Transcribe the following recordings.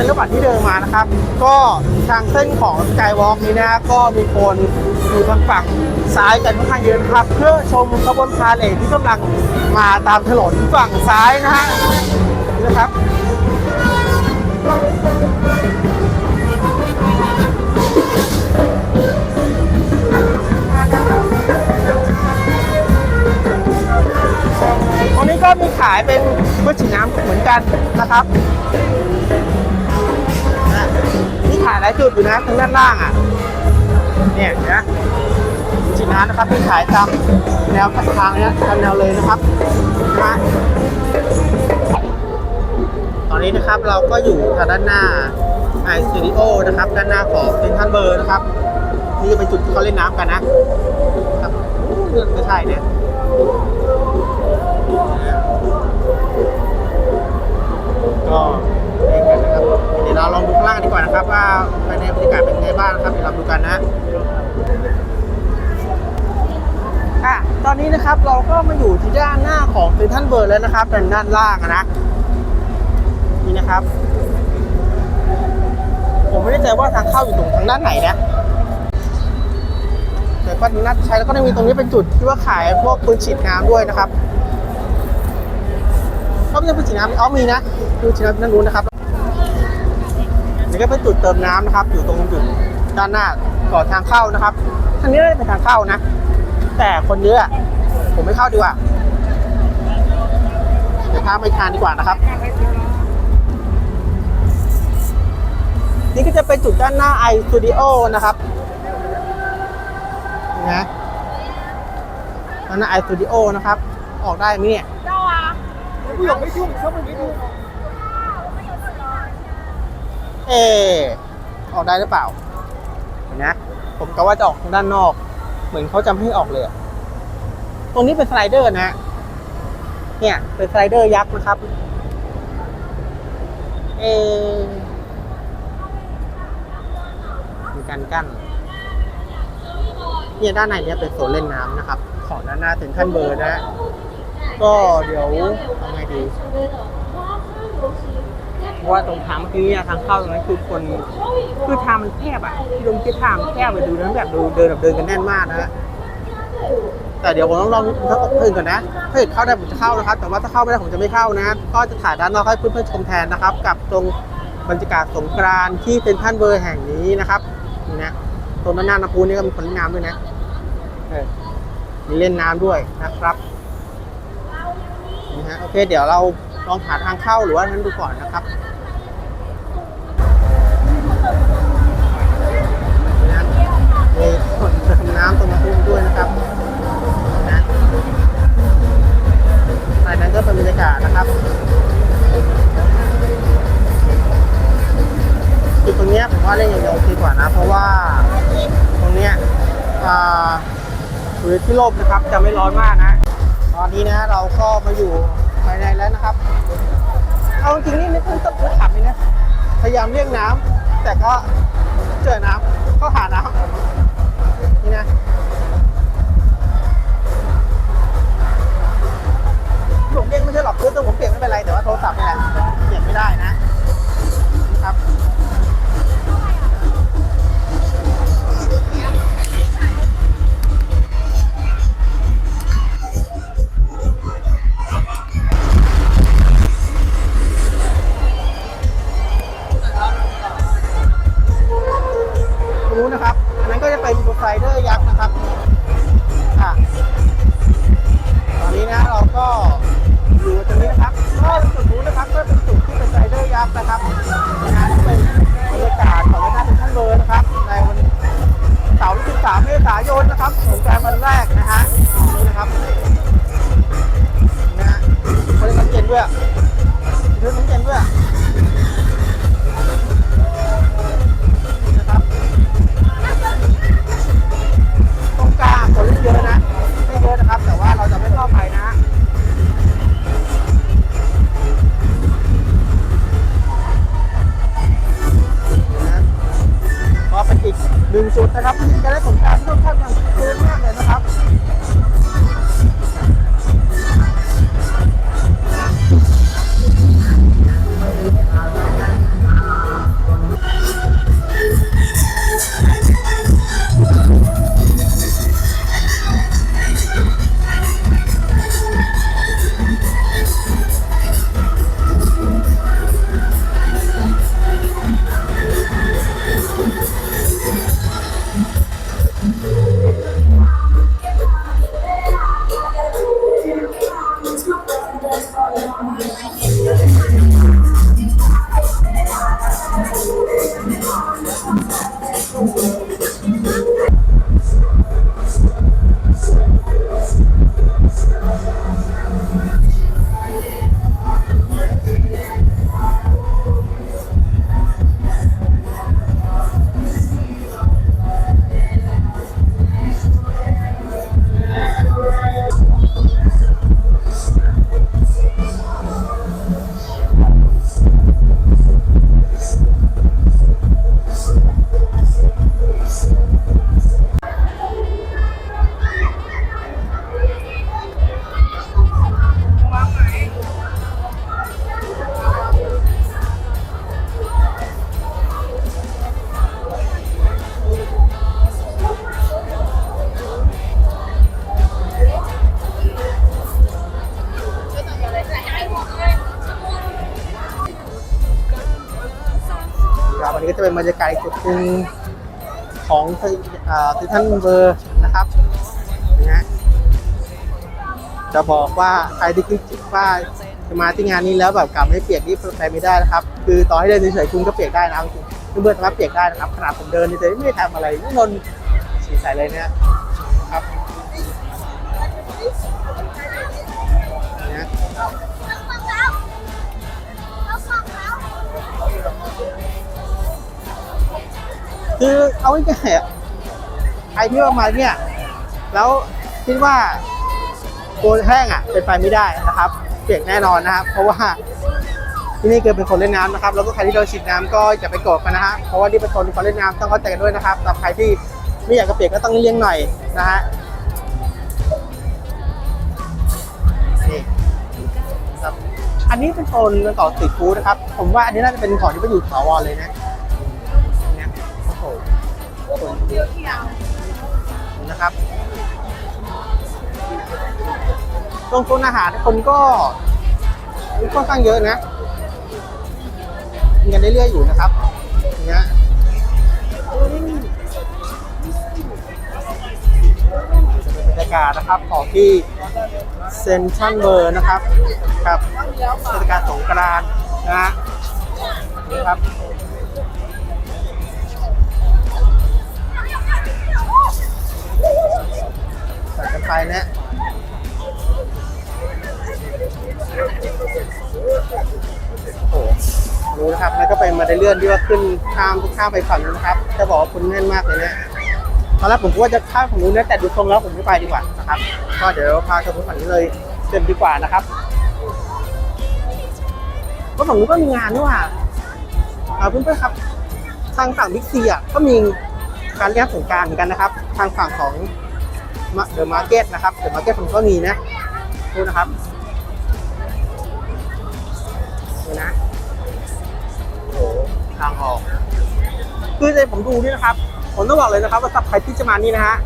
ในระหว่างที่เดินมานะครับ ก็ทางเส้นของสกายวอล์กนี้นะก็มีคนอยู่ทางฝั่งซ้ายกันค่อนข้างเยอะนะครับ เพื่อชมขบวนพาเหรดที่กำลังมาตามถนนฝั่งซ้ายนะฮะนี่นะครับตรงนี้ก็มีขายเป็นก๋วยฉีดน้ำเหมือนกันนะครับ หลายจุดอยู่นะทางด้านล่างอะเนี่ยนะฉีดน้ำนะครับที่ขายตามแนวทางเนี้ยตามแนวเลยนะครับนะตอนนี้นะครับเราก็อยู่ทางด้านหน้าไอสตูดิโอนะครับ ด้านหน้าของเซนทันเบอร์นะครับ นี่จะเป็นจุดที่เขาเล่นน้ำกันนะครับอู้ไม่ใช่เนี่ย ตอนนี้นะครับเราก็มาอยู่ที่ด้านหน้าของเซนทรัลเบิร์ดแล้วนะครับเป็นด้านล่างนะนี่นะครับ ผมไม่แน่ใจว่าทางเข้าอยู่ตรงทางด้านไหนนะแต่ก็น่าจะใช้แล้วก็จะมีตรงนี้เป็นจุดที่ว่าขายพวกปืนฉีดน้ำด้วยนะครับก็ไม่ใช่ปืนฉีดน้ำอ๋อมีนะปืนฉีดน้ำนั่นรู้นนะครับนี่ก็เป็นจุดเติมน้ำนะครับ อยู่ตรงจุดด้านหน้าก่อนทางเข้านะครับทางนี้น่าจะเป็นทางเข้านะ แต่คนเยอะผมไม่เข้าดีกว่าเดี๋ยวข้ามไปทานดีกว่านะครับ นี่ก็จะเป็นจุดด้านหน้าไอสตูดิโอนะครับนะด้านหน้าไอสตูดิโอนะครับ ออกได้ไหมเนี่ยผู้หยงไม่ยุ่งชอบไม่ยุ่งเออออกได้หรือเปล่าเห็นไหมผมก็ว่าจะออกทางด้านนอก เหมือนเขาจะไม่ให้ออกเลยอะตรงนี้เป็นสไลเดอร์นะ เนี่ย เป็นสไลเดอร์ยักษ์นะครับเออมีการกั้น เนี่ยด้านในเนี่ยเป็นโซนเล่นน้ำนะครับ ของด้านหน้าถึงขั้นเบอร์นะ ก็เดี๋ยวทำไงดี เพราะว่าตรงทางเมื่อกี้เนี่ยทางเข้าตรงนั้นคือคนคือทางมันแคบอะที่ตรงที่ทางมันแคบไปดูนั้นแบบดูเดินแบบเดินกันแน่นมากนะฮะแต่เดี๋ยวผมต้องลองถ้าตกพื้นก่อนนะ ถ้าเกิดเข้าได้ผมจะเข้านะครับ แต่ว่าถ้าเข้าไม่ได้ผมจะไม่เข้านะ ก็จะถ่ายด้านนอกให้เพื่อนๆชมแทนนะครับ กับตรงบรรยากาศสงกรานที่เซ็นทรัลเบอร์แห่งนี้นะครับนี่นะตรงด้านหน้าน้ำพุนี่ก็มีคนเล่นน้ำด้วยนะมีเล่นน้ำด้วยนะครับนี่ฮะโอเค เดี๋ยวเราลองหาทางเข้าหรือว่านั้นดูก่อนนะครับ น้ำตรงมาทุ่มด้วยนะครับนะภายนั้นก็เป็นบรรยากาศนะครับจุดตรงเนี้ยผมว่าเล่นอย่างเดียวโอเคกว่านะ เพราะว่าตรงเนี้ยอ่าหรือที่ร่มนะครับจะไม่ร้อนมากนะ ตอนนี้นะเราก็มาอยู่ภายในแล้วนะครับ เอาจริงๆนี่นึกถึงตะกุขับเลยนะ พยายามเลี่ยงน้ำแต่ก็เจอน้ำก็หาน้ำ นะครับงานเป็นบรรยากาศของหน้าเป็นท่านเบอร์นะครับในวันเสาร์ที่13เมษายนนะครับสงกรานต์วันแรก 我 เป็นบรรยากาศอีกจุดหนึ่งของทิทันเบอร์นะครับนะฮะจะบอกว่าใครที่คิดว่าจะมาที่งานนี้แล้วแบบกลับไม่เปียกนี่ไปไม่ได้นะครับ คือต่อให้เดินเฉยๆคุณก็เปียกได้นะครับจริงเบิร์ดสามารถเปียกได้นะครับขนาดผมเดินเฉยๆไม่ทำอะไรไม่นนสีใสเลยเนี่ย คือเอาง่ายๆไอที่ว่ามาเนี่ย แล้วคิดว่าโกนแห้งอะเป็นไปไม่ได้นะครับเปียกแน่นอนนะครับ เพราะว่าที่นี่เกิดเป็นคนเล่นน้ำนะครับ แล้วก็ใครที่โดนฉีดน้ำก็อย่าไปโกรธกันนะฮะ เพราะว่านี่เป็นคนคนเล่นน้ำต้องเข้าใจกันด้วยนะครับสำหรับใครที่ไม่อยากจะเปียกก็ต้องเลี่ยงหน่อยนะฮะอันนี้เป็นโซนเรื่องต่อสตรีฟูนะครับ ผมว่าอันนี้น่าจะเป็นของที่ไปอยู่ถาวรเลยนะ นะครับตรงโซนอาหารคนก็ค่อนข้างเยอะนะมีกันเรื่อยๆอยู่นะครับเงี้ยจะเป็นบรรยากาศนะครับของที่เซนทรัลเบอร์นะครับ กับเทศกาลสงกรานต์นะฮะนี่ครับ ใส่กันไปนะโอ้โหรู้นะครับแล้วก็ไปมาได้เลื่อนที่ว่าขึ้นข้ามข้ามไปฝั่งนู้นนะครับ จะบอกว่าคุณแน่นมากเลยเนี่ยตอนแรกผมก็ว่าจะข้ามฝั่งนู้นนะแต่ดูทรงแล้วผมไม่ไปดีกว่านะครับ ก็เดี๋ยวพากันไปฝั่งนี้เลยเต็มดีกว่านะครับก็ฝั่งนู้นก็มีงานด้วยว่ะอ่าเพื่อนๆครับ ทางฝั่งบิ๊กซีอะก็มีการเลี้ยงสงการเหมือนกันนะครับ ทางฝั่งของ เดอะมาร์เก็ตนะครับเดอะมาร์เก็ตผมก็มีนะดูนะครับดูนะโอ้ทางออกคือในผมดูนี่นะครับ ผมต้องบอกเลยนะครับ ว่าสับใครที่จะมานี่นะฮะ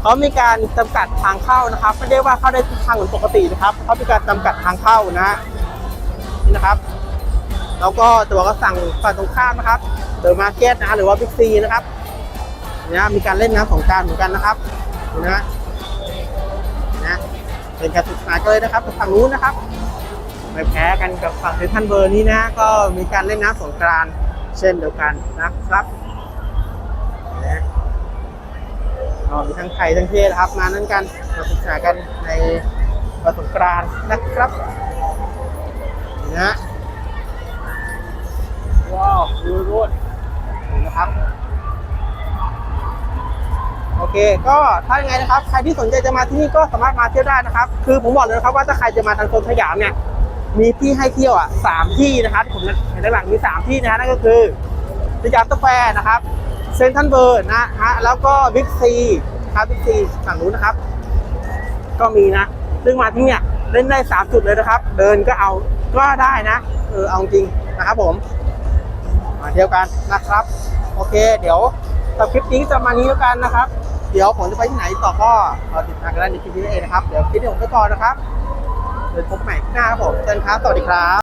เขามีการจำกัดทางเข้านะครับไม่ได้ว่าเข้าได้ทุกทางเหมือนปกตินะครับเขามีการจำกัดทางเข้านะฮะนี่นะครับ แล้วก็ตัวก็สั่งฝั่งตรงข้ามนะครับเดอะมาร์เก็ตนะฮะหรือว่าบิ๊กซีนะครับเนี่ยมีการเล่นน้ำสงการเหมือนกันนะครับ นะฮะนะเป็นการศึกษากันเลยนะครับฝั่งนู้นนะครับไม่แพ้กันกับฝั่งเซนทรันเบอร์นี้นะก็มีการเล่นน้ำสงกรานต์เช่นเดียวกันนะครับนะก็มีทั้งไทยทั้งเทศนะครับมานั่นกันมาศึกษากันในวันสงกรานต์นะครับนี่นะว้าวดูรูดนี่นะครับโอ เคก็ถ้ายังไงนะครับ ใครที่สนใจจะมาที่นี่ก็สามารถมาเที่ยวได้นะครับ คือผมบอกเลยนะครับว่าถ้าใครจะมาทางโซนสยามเนี่ยมีที่ให้เที่ยวอะสามที่นะครับผมเห็นด้านหลังมีสามที่นะฮะนั่นก็คือสยามสแควร์นะครับเซนทรัลเบิร์นนะฮะแล้วก็บิ๊กซีครับบิ๊กซีฝั่งนู้นนะครับ ก็มีนะซึ่งมาที่เนี่ยเล่นได้สามจุดเลยนะครับ เดินก็เอาก็ได้นะเออเอาจริงนะครับผมมาเที่ยวกันนะครับ โอเค เดี๋ยวสำหรับคลิปนี้จะมานี้แล้วกันนะครับ เดี๋ยวผมจะไปที่ไหนต่อก็ติดตามกันได้ในคลิปนี้เองนะครับ เดี๋ยวคลิปนี้ผมไปก่อนนะครับเดี๋ยวพบใหม่หน้าครับผมเชิญครับ สวัสดีครับ